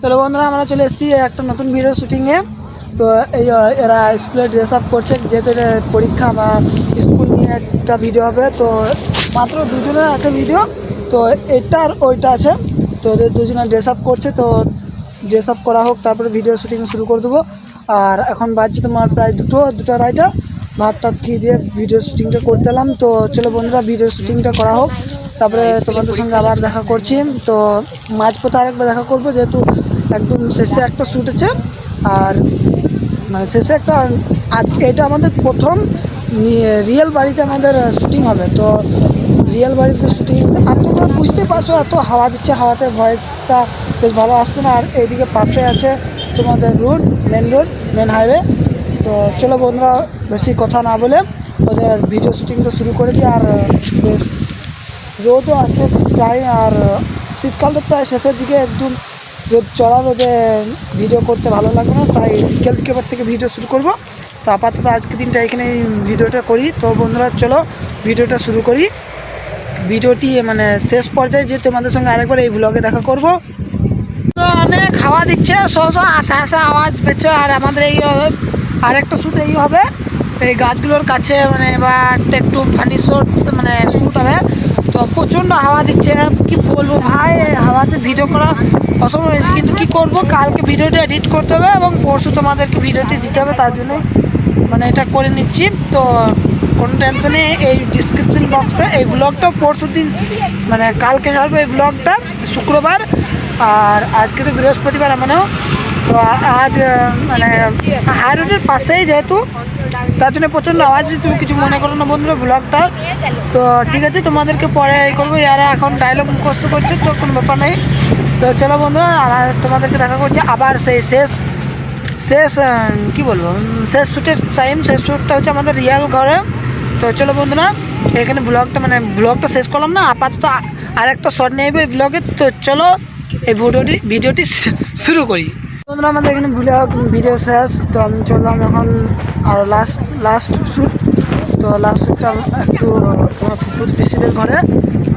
তাহলে বন্ধুরা আমরা চলে এসেছি একটা নতুন ভিডিও শুটিংয়ে তো এই এরা স্কুলে ড্রেস আপ করছে, যেহেতু এটা পরীক্ষা বা স্কুল নিয়ে একটা ভিডিও হবে, তো মাত্র দুজনের আছে ভিডিও তো এটা আর ওইটা আছে। তো ওদের দুজনে ড্রেস আপ করছে, তো ড্রেস আপ করা হোক, তারপরে ভিডিও শুটিং শুরু করে দেবো। আর এখন বাজছে তোমার প্রায় দুটো দুটো আড়াইটা ভাত টাত খেয়ে দিয়ে ভিডিও শুটিংটা করতে এলাম। তো চলো বন্ধুরা ভিডিও শুটিংটা করা হোক। তারপরে তোমাদের সঙ্গে আবার দেখা করছি। তো মাঝপথে আরেকবার দেখা করব, যেহেতু একদম শেষে একটা শ্যুট আছে। আর মানে শেষে একটা আজ এটা আমাদের প্রথম রিয়েল বাড়িতে আমাদের শ্যুটিং হবে। তো রিয়েল বাড়িতে শুটিং আর তোমরা বুঝতেই পারছ, এত হাওয়া দিচ্ছে, হাওয়াতে ভয়েসটা বেশ ভালো আসছে না। আর এইদিকে পাশে আছে তোমাদের road main road main highway তো চলো বন্ধুরা, বেশি কথা না বলে ওদের ভিডিও শুটিংটা শুরু করে দিই। আর বেশ রোদও আছে প্রায়, আর, শীতকাল তো প্রায় শেষের দিকে একদম রোদ চড়া রোদে ভিডিও করতে ভালো লাগবে না, তাই বিকেল দিকে এবার থেকে ভিডিও শুরু করব। তো আপাতত আজকে দিনটা এখানে ভিডিওটা করি। তো বন্ধুরা, চলো ভিডিওটা শুরু করি। ভিডিওটি মানে শেষ পর্যায়ে যে তোমাদের সঙ্গে আরেকবার এই ব্লগে দেখা করব। অনেক খাওয়া দিচ্ছে সো সো আশা আশা আওয়াজ পেয়েছে, আর আমাদের এই, আরেকটা শ্যুট এই হবে। এই গাছগুলোর কাছে মানে বা একটু ফানি শট মানে শ্যুট হবে। তো প্রচণ্ড হাওয়া দিচ্ছে। কি বলব ভাই, হাওয়াতে ভিডিও করা অসম্ভব হয়েছে। কিন্তু কি করব, কালকে ভিডিওটা এডিট করতে হবে এবং পরশু তোমাদেরকে ভিডিওটি দিতে হবে, তার জন্য মানে এটা করে নিচ্ছি। তো কোনো টেনশন এই ডিসক্রিপশন বক্সে এই ব্লগটা পরশু দিন মানে কালকে ছাড়বো এই ব্লগটা শুক্রবার। আর আজকে তো বৃহস্পতিবার মানেও তো আজ মানে হাই রোডের পাশেই যেহেতু, তার জন্য প্রচণ্ড আওয়াজ, তুমি কিছু মনে করো না বন্ধুরা ব্লগটা তো ঠিক আছে, তোমাদেরকে পরে এই করব যারা এখন ডায়লগ মুখস্থ করছে, তো কোনো ব্যাপার নেই। তো চলো বন্ধুরা, আর তোমাদেরকে দেখা করছি আবার সেই শেষ শেষ কি বলব শেষ শ্যুটের টাইম শেষ শ্যুটটা হচ্ছে আমাদের রিয়াল ঘরে। তো চলো বন্ধুরা, এখানে ব্লগটা মানে ব্লগটা শেষ করলাম না, আপাতত আর একটা শর্ট নেবে ব্লগে তো চলো, এই ভিডিওটি ভিডিওটি শুরু করি। বন্ধুরা, আমাদের এখানে ব্লগ ভিডিও শেষ। তো আমি চললাম এখন আর লাস্ট লাস্ট শ্যুট তো লাস্ট শ্যুটটা একটু ফুটফুট পিসিদের ঘরে।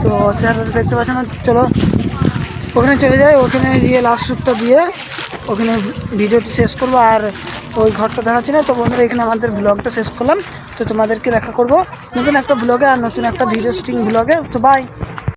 তো চেহারাটা দেখতে পাচ্ছ না, চলো। ওখানে চলে যাই, ওখানে গিয়ে লাস্ট শ্যুটটা দিয়ে ওখানে ভিডিওটি শেষ করব। আর ওই ঘরটা দেখাচ্ছি না, তো বন্ধুরা, এখানে আমাদের ব্লগটা শেষ করলাম। তো তোমাদেরকে দেখা করব। নতুন একটা ব্লগে আর নতুন একটা ভিডিও শুটিং ব্লগে তো বাই